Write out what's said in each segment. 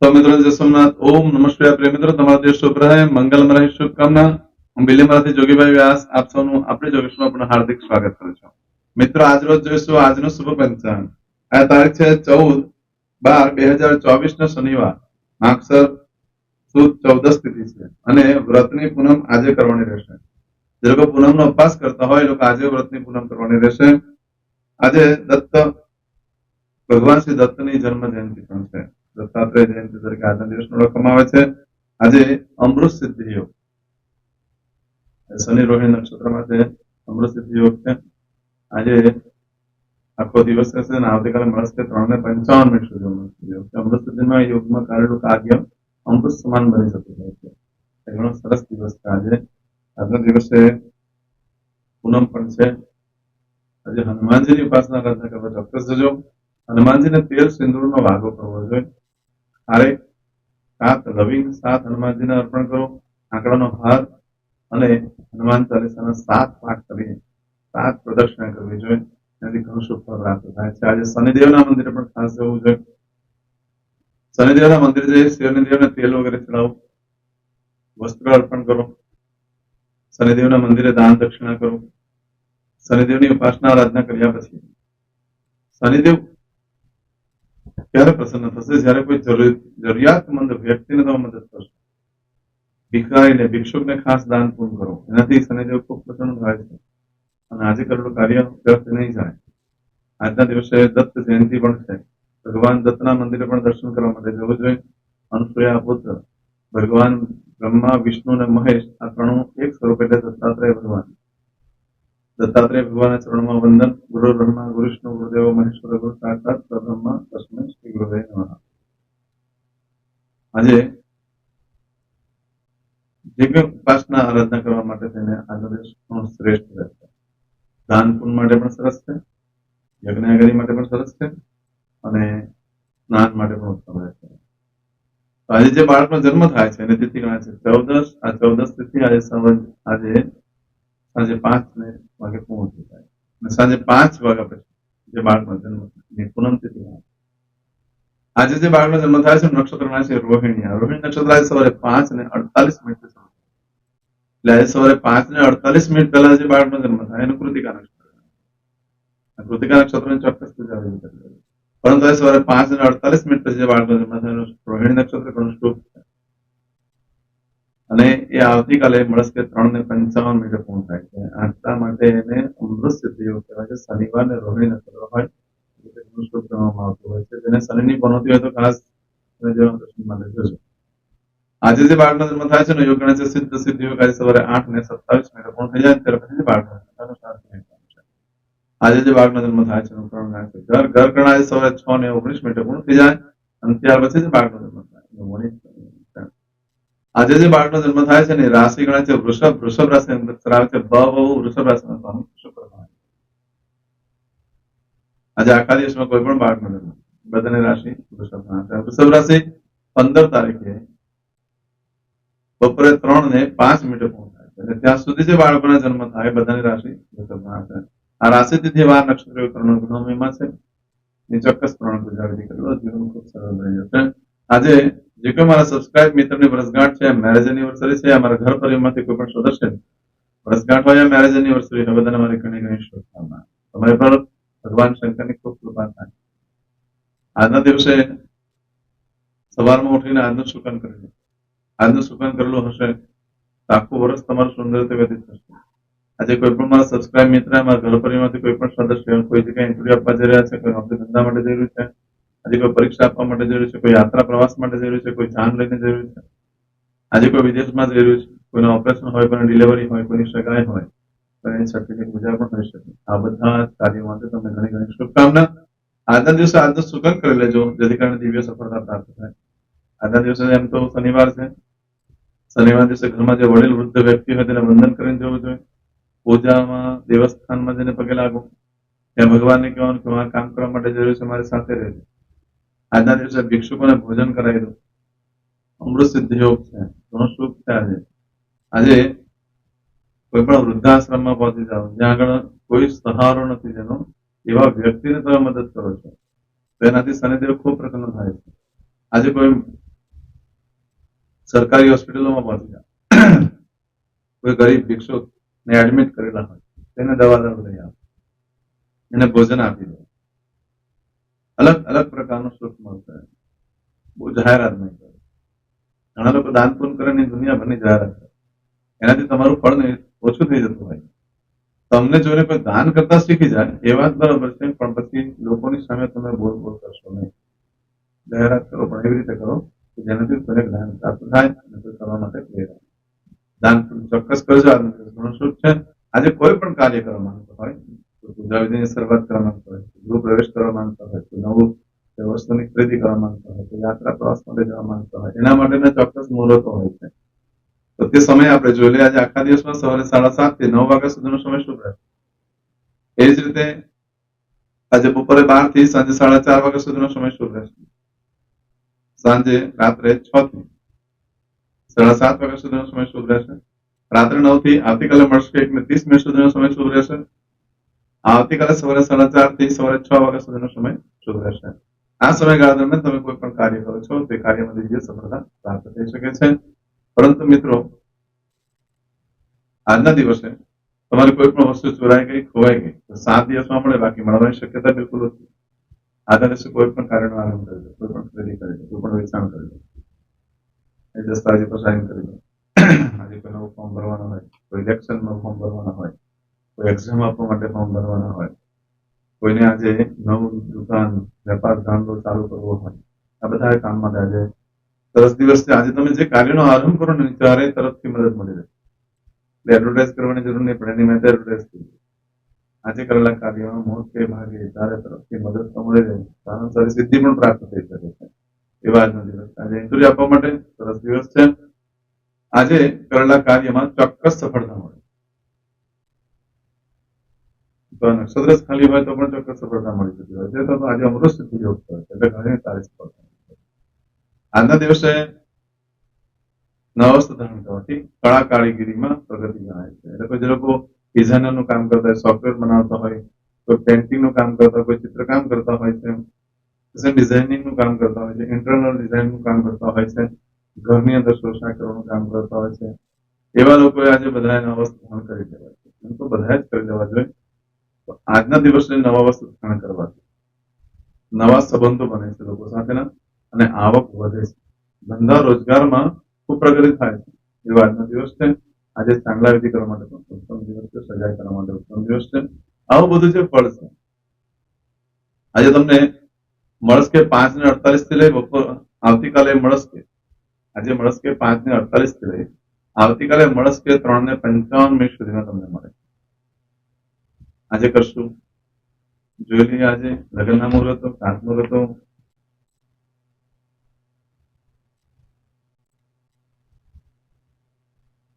તો મિત્રો, જય સોમનાથ. ઓમ નમસ્કાર પ્રિય મિત્રો, તમારા દેશ શુભ રહે. મંગલમય રહે. શુભકામના. હું બિલીમરાથી જોગીભાઈ વ્યાસ. આપ સૌનું આપણે જોગેશમાં પણ હાર્દિક સ્વાગત કરું છું. મિત્રો, આજ રોજ જોઈશું આજનું શુભ પંચાંગ. આ તારીખ છે ચૌદ બાર બે હજાર ચોવીસ નો શનિવાર. માગસર સુદ ચૌદસ તિથિ છે. અને વ્રતની પૂનમ આજે કરવાની રહેશે. જે લોકો પૂનમનો ઉપવાસ કરતા હોય, એ લોકો આજે વ્રતની પૂનમ કરવાની રહેશે. આજે દત્ત ભગવાન શ્રી દત્તની જન્મ જયંતિ પણ છે. દત્તાત્રેય જયંતિ તરીકે આજના દિવસને ઓળખવામાં આવે છે. આજે અમૃત સિદ્ધિ યોગ શનિ, રોહિણી નક્ષત્રમાં છે અમૃત સિદ્ધિ યોગ છે. આજે આખો દિવસ રહેશે અને આવતીકાલે મળશે ત્રણ ને પંચાવન મિનિટ સુધી અમૃત યોગ. છે અમૃત સિદ્ધિમાં યોગમાં કરેલું કાર્ય અમૃત સમાન બની જતું હોય છે. ઘણો સરસ દિવસ છે આજે. આજના દિવસે પૂનમ પણ છે. આજે હનુમાનજીની ઉપાસના કરતા કરવા ચોક્કસ જજો. હનુમાનજીને તેલ સિંદૂરનો વાગો કરવો જોઈએ. હારે સાત લવિંગ સાત હનુમાનજીને અર્પણ કરો, આંકડાનો હાર અને હનુમાન ચાલીસાના સાત પાઠ કરીને સાત પ્રદક્ષિણા કરવી જોઈએ. એનાથી ઘણું શુભ પ્રાપ્ત થાય છે. આજે શનિદેવના મંદિરે પણ ખાસ જવું જોઈએ. શનિદેવના મંદિરે જઈ શનિદેવને તેલ વગેરે ચડાવો, વસ્ત્ર અર્પણ કરો, શનિદેવના મંદિરે દાન દક્ષિણા કરો, શનિદેવની ઉપાસના, આરાધના કર્યા પછી શનિદેવ ક્યારે પ્રસન્ન થશે. જ્યારે કોઈ જરૂર- જરૂરિયાતમંદ વ્યક્તિને તમે મદદ કરશો. ભિખારીને, ભિક્ષુકને ખાસ દાન પૂર્ણ કરો. એનાથી શનિદેવ ખૂબ પ્રસન્ન થાય છે. અને આજે કરેલું કાર્ય વ્યર્થ નહીં જાય. આજના દિવસે દત્ત જયંતિ પણ છે. ભગવાન દત્તના મંદિરે પણ દર્શન કરવા માટે જવું જોઈએ. અનુસૂયા પુત્ર, ભગવાન બ્રહ્મા, વિષ્ણુ અને મહેશ આ ત્રણું એક સ્વરૂપ એટલે દત્તાત્રેય ભગવાન. દત્તાત્રેય ભગવાનના ચરણમાં વંદન. ગુરુ બ્રહ્મા, ગુરુ વિષ્ણુ, ગુરુદેવ, મહેશ્વર, ગુરુ સાક્ષાત પરબ્રહ્મા તસ્મૈ શ્રી ગુરુદેવ નમઃ. આજે દિવ્ય ઉપાસના આરાધના કરવા માટે તેને આજનો ઘણો શ્રેષ્ઠ રહેશે દાન પુન માટે પણ સરસ છે. યજ્ઞાગરી માટે પણ સરસ છે. અને સ્નાન માટે પણ ઉત્તમ રહેશે આજે જે બાળકનો જન્મ થાય છે અને તિથિ ગણાય છે ચૌદસ આ ચૌદસ તિથિ આજે આજે સાંજે પાંચ ને વાગે પહોંચી જાય અને સાંજે પાંચ વાગ્યા પછી જે બાળકનો જન્મ પૂનમ તિથિ. આજે જે બાળકનો જન્મ થાય છે નક્ષત્ર ના છે રોહિણી રોહિણી નક્ષત્ર આજે સવારે પાંચ ને અડતાલીસ મિનિટ. એટલે આજે સવારે પાંચ ને અડતાલીસ મિનિટ પહેલા જે બાળકનો જન્મ થાય, એનું કૃતિકા નક્ષત્ર કૃતિકા નક્ષત્ર નક્ષત્રની ચોક્કસ પૂજા. પરંતુ આજે સવારે પાંચ ને અડતાલીસ મિનિટ પછી જે બાળકનો જન્મ થાય રોહિણી નક્ષત્ર ઘણું શુભ છે અને એ આવતીકાલે મળસ્કે ત્રણ ને પંચાવન મિનિટે પૂર્ણ થાય છે. આટલા માટે એને અમૃત સિદ્ધિ યોગ કહેવાય છે. શનિવાર ને રોહિણી નક્ષત્ર હોય આજે જે બાળકનો જન્મ થાય છે ને ગણાય સિદ્ધ સિદ્ધિ યોગ સવારે આઠ ને સત્તાવીસ મિનિટે પૂર્ણ થઈ જાય ત્યાર પછી. આજે જે બાળકનો જન્મ થાય છે ગણાય ઘર ઘર કર્ણ સવારે છ ને ઓગણીસ મિનિટે પૂર્ણ થઈ જાય અને ત્યાર પછી જે બાળકનો જન્મ. આજે જે બાળકનો જન્મ થાય છે ને રાશિ ગણાય છે, વૃષભ વૃષભ રાશિ અક્ષર છે બહુ વૃષભ રાશિનો સ્વામી શુક્ર આજે આખા દિવસમાં કોઈ પણ બાળકનો જન્મ બધાની રાશિ વૃષભ વૃષભ રાશિ પંદર તારીખે બપોરે ત્રણ ને પાંચ મિનિટે પહોંચાય છે. ત્યાં સુધી જે બાળકોના જન્મ થાય, બધાની રાશિ વૃષભમાં છે. આ રાશિ તિથિ વાર નક્ષત્ર ત્રણ ગુણોમીમાં છે. ચોક્કસ પ્રમાણે ગુજરાતી વિધિ જીવન ખૂબ સરળ બની જશે. આજે જે કોઈ મારા સબસ્ક્રાઇબ મિત્રની વર્ષગાંઠ છે મેરેજ એનિવર્સરી છે, અમારા ઘર પરિવારમાંથી કોઈ પણ સદસ્ય વર્ષગાંઠ હોય મેરેજ એનિવર્સરી હોય બધાને મારી ઘણી ઘણી શુભકામના. તમારે પર ભગવાન શંકરની ખૂબ કૃપા થાય. આજના દિવસે સવારમાં ઉઠીને આજનું સુકન કરી આજનું સુકન કરેલું હશે આખું વર્ષ તમારું સુંદર રીતે વ્યતીત થશે. આજે કોઈ પણ મારા સબસ્ક્રાઇબ મિત્ર મારા ઘર પરિવારમાંથી કોઈ પણ સદસ્ય, કોઈ જગ્યાએ ઇન્ટરવ્યુ આપવા જઈ રહ્યા છે, કોઈ નોકરી ધંધા માટે જઈ રહ્યું છે આજે કોઈ પરીક્ષા આપવા માટે જઈ રહ્યું છે, કોઈ યાત્રા પ્રવાસ માટે જઈ રહ્યું છે, કોઈ જાન લઈને જઈ રહ્યું છે? આજે કોઈ વિદેશમાં જઈ રહ્યું છે? કોઈનું ઓપરેશન હોય, કોઈની ડિલિવરી હોય, કોઈની સગાઈ હોય, તો એની સર્ટિફિકેટ પૂજા પણ હોઈ શકે. આ બધા જ કાર્યો માટે તમને ઘણી ઘણી શુભકામના. આજના દિવસે આજનું સુકન કરી લેજો, જેથી કરીને દિવ્ય સફળતા પ્રાપ્ત થાય. આજના દિવસે એમ તો શનિવાર છે. શનિવાર દિવસે ઘરમાં જે વડીલ, વૃદ્ધ વ્યક્તિ હોય, તેને વંદન કરીને જવું જોઈએ. પૂજામાં, દેવસ્થાનમાં જઈને પગે લાગો ત્યાં ભગવાનને કહેવાનું કે હું આ કામ કરવા માટે જરૂર છે, મારી સાથે રહેજો. આજના દિવસે ભિક્ષુકોને ભોજન કરાવી દો અમૃત સિદ્ધ યોગ છે, ઘણું શુભ છે. આજે આજે કોઈ પણ વૃદ્ધાશ્રમમાં પહોંચી જાઓ, જ્યાં આગળ કોઈ સહારો નથી જેનો, એવા વ્યક્તિને તમે મદદ કરો છો. તો એનાથી શનિદેવ ખૂબ પ્રસન્ન થાય છે. આજે કોઈ સરકારી હોસ્પિટલોમાં પહોંચી જાઓ, કોઈ ગરીબ ભિક્ષુકને એડમિટ કરેલા હોય, તેને દવા દારૂ લઈ આપો એને ભોજન આપી દો. અલગ અલગ પ્રકારનું સુખ મળશે બહુ જાહેરાત નહીં કરે. ઘણા લોકો દાન પૂન કરે ને દુનિયાભરની જાહેરાત કરે. એનાથી તમારું ફળ નહીં ઓછું થઈ જતું હોય. તમને જોઈને કોઈ દાન કરતા શીખી જાય, એ વાત બરાબર છે, પણ પછી લોકોની સામે તમે બોલ બોલ કરશો નહીં. જાહેરાત કરો, પણ એવી રીતે કરો કે જેનાથી તમને જ્ઞાન પ્રાપ્ત થાય અને તે માટે પ્રેર દાન ચોક્કસ કરજો આજે ઘણો શુભ છે. આજે કોઈ પણ કાર્ય કરવા માંગતો હોય વિધિની શરૂઆત કરવા માંગતો હોય ગૃહ પ્રવેશ કરવા માંગતો હોય તો નવું વસ્તુની ખરીદી કરવા માંગતો હોય તો યાત્રા પ્રવાસ માટે જવા માંગતો હોય એના માટેના ચોક્કસ મુહૂર્તો હોય છે. તો તે સમય આપણે જોઈ લઈએ, આજે આખા દિવસમાં સવારે સાડા સાતથી નવ વાગ્યા સુધીનો સમય શું રહેશે એ જ રીતે આજે બપોરે બારથી સાંજે સાડા ચાર વાગ્યા સુધીનો સમય શું રહેશે સાંજે રાત્રે છ થી સાડા સાત વાગ્યા સુધીનો સમય શું રહેશે? રાત્રે નવથી મળશે એક ને ત્રીસ મિનિટ સુધીનો સમય શું રહેશે? આવતીકાલે સવારે સાડા ચારથી સવારે છ વાગ્યા સુધીનો સમય શરૂ રહેશે આ સમયગાળા દરમિયાન તમે કોઈ પણ કાર્ય કરો છો, તે કાર્યમાં દિવ્ય સફળતા પ્રાપ્ત થઈ શકે છે. પરંતુ મિત્રો, આજના દિવસે તમારી કોઈ પણ વસ્તુ ચોરાઈ ગઈ, ખોવાઈ ગઈ, તો સાત દિવસમાં મળે બાકી મળવાની શક્યતા બિલકુલ નથી આજના દિવસે કોઈ પણ કાર્યનો આરંભ કરી દો, કોઈ પણ ખરીદી કરી દો, કોઈ પણ વેચાણ કરી દો. એ દસ્તાવેજો પર સાઇન કરી દો. આજે કોઈ નવું ફોર્મ ભરવાનું હોય, કોઈ ઇલેક્શનમાં ફોર્મ ભરવાના હોય એક્ઝામ આપવા માટે ફોર્મ ભરવાના હોય. કોઈને આજે નવું દુકાન, વેપાર, ધંધો ચાલુ કરવો હોય, આ બધા કામ માટે આજે દસ દિવસ આજે તમે જે કાર્યનો આરંભ કરો ને ત્યારે તરફથી મદદ મળી રહે. એટલે એડવર્ટાઇઝ કરવાની જરૂર નહીં પડે એની મેં એડવર્ટાઇઝ કરી આજે કરેલા કાર્યમાં મોટે ભાગે તારે તરફથી મદદ તો મળી રહે સારામાં સારી સિદ્ધિ પણ પ્રાપ્ત થઈ શકે છે. એવા આજનો દિવસ. આજે ઇન્ટરવ્યુ આપવા માટે સરસ દિવસ છે. આજે કરેલા કાર્યમાં ચોક્કસ સફળતા મળે. નક્ષત્ર ખાલી હોય તો પણ ચોક્કસ સફળતા મળી જતી હોય. છે તો આજે અમૃત સ્થિતિ યોગ છે, એટલે ઘણી સારી સફળતા આજના દિવસે નવા વસ્તુ ધારણ કરવાથી કળા કારીગીરીમાં પ્રગતિ જણાય છે. એટલે કોઈ જે લોકો ડિઝાઇનરનું કામ કરતા હોય સોફ્ટવેર બનાવતા હોય, કોઈ પેન્ટિંગનું કામ કરતા હોય, કોઈ ચિત્રકામ કરતા હોય છે ડિઝાઇનિંગનું કામ કરતા હોય છે ઇન્ટરનલ ડિઝાઇનનું કામ કરતા હોય છે, ઘરની અંદર શોષણ કરવાનું કામ કરતા હોય છે. એવા લોકોએ આજે બધાએ નવા વસ્તુ ધારણ કરી દેવા છે. એમ તો બધા જ કરી દેવા જોઈએ. આજના દિવસને નવા વસ્તુ ધારણ કરવાથી. નવા સંબંધો બને છે લોકો સાથેના અને આવક વધે છે. ધંધા રોજગારમાં ખૂબ પ્રગતિ થાય છે. એવો આજનો દિવસ છે આજે ચાંગલા વિધિ કરવા માટે ઉત્તમ દિવસ છે. સજાઈ કરવા માટે ઉત્તમ દિવસ છે. આવું બધું જે ફળ છે. આજે તમને મળસ્કે પાંચ ને અડતાલીસથી લઈ બપોર આવતીકાલે મળસ્કે, આજે મળસ્કે પાંચ ને અડતાલીસથી લઈ આવતીકાલે મળસ્કે ત્રણ ને પંચાવન મિનિટ સુધીમાં તમને મળે આજે કરશું. જોઈ લઈએ આજે લગ્નના મુહૂર્તો ખાસ મુહૂર્તો.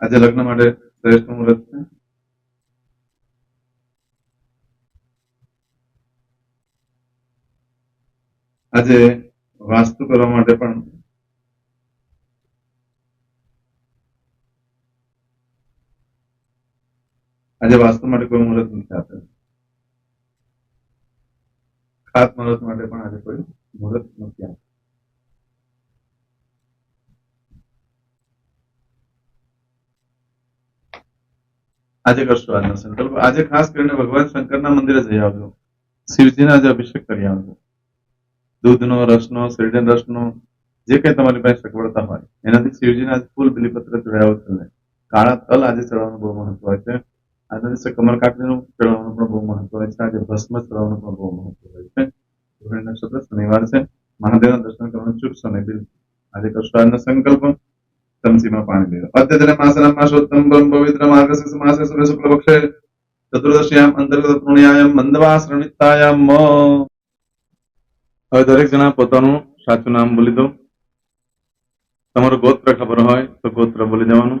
આજે લગ્ન માટે શ્રેષ્ઠ મુહૂર્ત છે. આજે વાસ્તુ કરવા માટે પણ આજે વાસ્તુ માટે કોઈ મુહૂર્ત નથી આપેલ. ખાસ મુહૂર્ત માટે પણ આજે કોઈ મુહૂર્ત નથી આપેલ. આજે કરશો આજનો સંકલ્પ. આજે ખાસ કરીને ભગવાન શંકરના મંદિરે જઈ આવજો. શિવજીને આજે અભિષેક કરી આવજો. દૂધનો, રસનો, શેરડીના રસનો, જે કંઈ તમારી પાસે સગવડતા હોય. એનાથી શિવજીને આજે ફૂલ બિલીપત્ર ચડાવ્યો છે કાળા તલ આજે ચડવાનું બહુ મહત્વ છે. આજના દિવસે કમરકાંકરીનું ચડાવવાનું પણ બહુ મહત્વ હોય છે. આજે ભસ્મ ચડવાનું પણ બહુ મહત્વ હોય છે. રોહિણી નક્ષત્ર શનિવાર છે. મહાદેવના દર્શન કરવાનું ચૂકશો સમય બિલકુલ આજે કૃષ્ણ સંકલ્પ. તમસીમાં પાણી લેવું. અદ્યતને માસના માસોત્તમ પવિત્ર માર્ગશીર્ષ માસે સુરે શુક્લ પક્ષે ચતુર્દશીયામ અંતર્ગત પુણ્યાયમ મંદવાસરણિતાયામ હવે દરેક જણા પોતાનું સાચું નામ બોલી દો. તમારું ગોત્ર ખબર હોય તો ગોત્ર બોલી દેવાનું.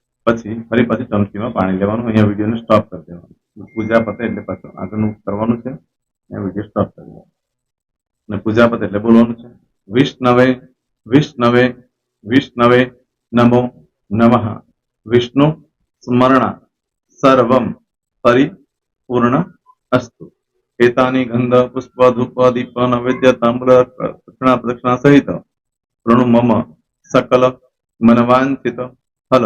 પછી ફરી પછી ચમચીમાં પાણી લેવાનું, અહીંયા વિડીયોને સ્ટોપ કરી દેવાનું. પૂજા પતે એટલે પાછું આગળનું કરવાનું છે એ વીડિયો સ્ટોપ કરી દો અને પૂજા પતે એટલે બોલવાનું છે, વિષ્ણવે વિષ્ણવે વિષ્ણવે નમો નમઃ. વિષ્ણુ સ્મરણા સર્વમ પરિપૂર્ણ અસ્તુ. એતાની ગંધ, પુષ્પ, ધૂપ, દીપ, નૈવેદ્ય તામ્ર પ્રદક્ષિણા પ્રદક્ષિણા સહિત પ્રણુ મમ સકલ મનવાંચિત ફલ